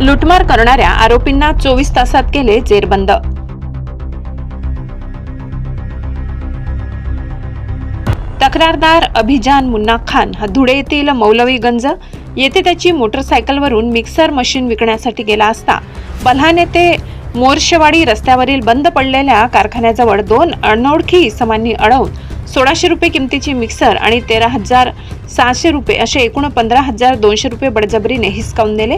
लुटमार करणाऱ्या आरोपींना चोवीस तासात केले जेरबंद. तक्रारदार अभिजान मुन्ना खान हा धुळे येथील मौलवीगंज येथे त्याची मोटरसायकलवरून मिक्सर मशीन विकण्यासाठी गेला असता बल्हाने ते मोर्शेवाडी रस्त्यावरील बंद पडलेल्या कारखान्याजवळ दोन अनोळखी इसमांनी अडवून सोळाशे रुपये किमतीची मिक्सर आणि तेरा हजार सहाशे रुपये असे एकूण पंधरा हजार दोनशे रुपये बळजबरीने हिसकावून नेले.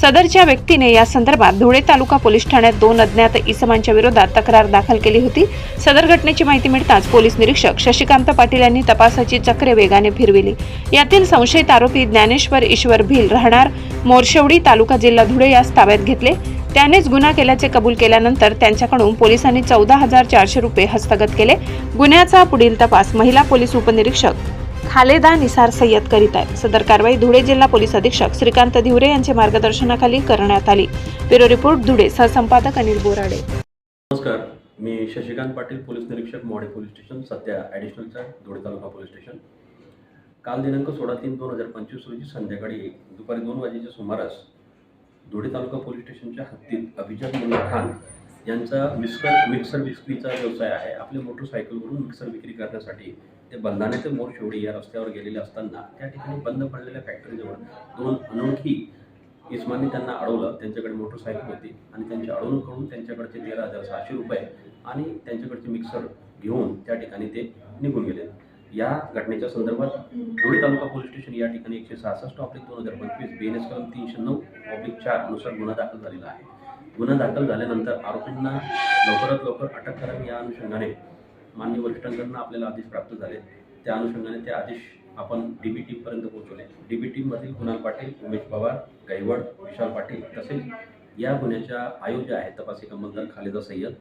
सदरच्या व्यक्तीने या संदर्भात धुळे तालुका पोलीस ठाण्यात दोन अज्ञात इसमांच्या विरोधात तक्रार दाखल केली होती. सदर घटनेची माहिती मिळताच पोलीस निरीक्षक शशिकांत पाटील यांनी तपासाची चक्रे वेगाने फिरविली. यातील संशयित आरोपी ज्ञानेश्वर ईश्वर भिल राहणार मोरशेवडी तालुका जिल्हा धुळे यास ताब्यात घेतले. त्यानेच गुन्हा केल्याचे कबूल केल्यानंतर त्यांच्याकडून पोलिसांनी चौदा हजार चारशे रुपये हस्तगत केले. गुन्ह्याचा पुढील तपास महिला पोलीस उपनिरीक्षक खालेदा निसार सय्यद करीत आहेत. सदर कारवाई धुळे जिल्हा पोलीस अधीक्षक श्रीकांत धिवरे यांच्या मार्गदर्शनाखाली करण्यात आली. Bureau report Dhule. सहसंपादक Anil Borade. नमस्कार. मी शशिकांत पाटील पोलीस निरीक्षक मोडे पोलीस स्टेशन सध्या ॲडिशनलचा धुळे तालुका पोलीस स्टेशन. काल दिनांक सोळा तीन दोन हजार पंचवीस रोजी संध्याकाळी दुपारी दोन वाजेच्या सुमारास धुळे तालुका पोलीस स्टेशनच्या हद्दीत अभिजात मुल्ला खान यांचा मिक्सर मिक्सर विक्रीचा व्यवसाय आहे. आपल्या मोटरसायकलवरून मिक्सर विक्री करण्यासाठी ते बंधाने ते मोर शेवडी या रस्त्यावर गेलेले असताना त्या ठिकाणी बंद पडलेल्या फॅक्टरीजवळ दोन अनोळखी इस्माने त्यांना अडवलं. त्यांच्याकडे मोटरसायकल होती आणि त्यांच्या अडवणूक करून त्यांच्याकडचे तेरा हजार सहाशे रुपये आणि त्यांच्याकडचे मिक्सर घेऊन त्या ठिकाणी ते निघून गेले. या घटनेच्या संदर्भात धुळे तालुका पोलीस स्टेशन या ठिकाणी एकशे सहासष्ट ऑब्लिक दोन हजार पंचवीस बी एन एस कलम तीनशे नऊ ऑब्लिक चारनुसार गुन्हा दाखल झालेला आहे. गुन्हा दाखल झाल्यानंतर आरोपींना लवकरात लवकर अटक करावी या अनुषंगाने मान्य वरिष्ठांकडून आपल्याला आदेश प्राप्त झाले. त्या अनुषंगाने ते आदेश आपण डी बी टीमपर्यंत पोहोचवले. डी बी टीममधील कुणाल पाटील उमेश पवार गायवड विशाल पाटील तसेच या गुन्ह्याच्या आयोज्य आहेत तपासी अंमलदार खालिदा सय्यद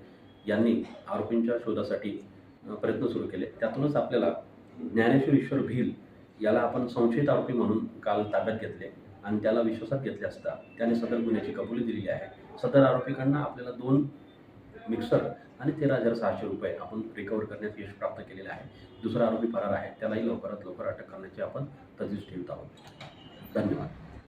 यांनी आरोपींच्या शोधासाठी प्रयत्न सुरू केले. त्यातूनच आपल्याला ज्ञानेश्वर ईश्वर भील याला आपण संशयित आरोपी म्हणून काल ताब्यात घेतले आणि त्याला विश्वासात घेतले असता त्याने सदर गुन्ह्याची कबुली दिलेली आहे. सदर आरोपीकडनं आपल्याला दोन मिक्सर आणि तेरा हजार सहाशे रुपये आपण रिकवर करण्यात यश प्राप्त केलेले आहे. दुसरा आरोपी फरार आहे. त्यालाही लवकरात लवकर अटक करण्याची आपण तजवीज ठेवत आहोत. धन्यवाद.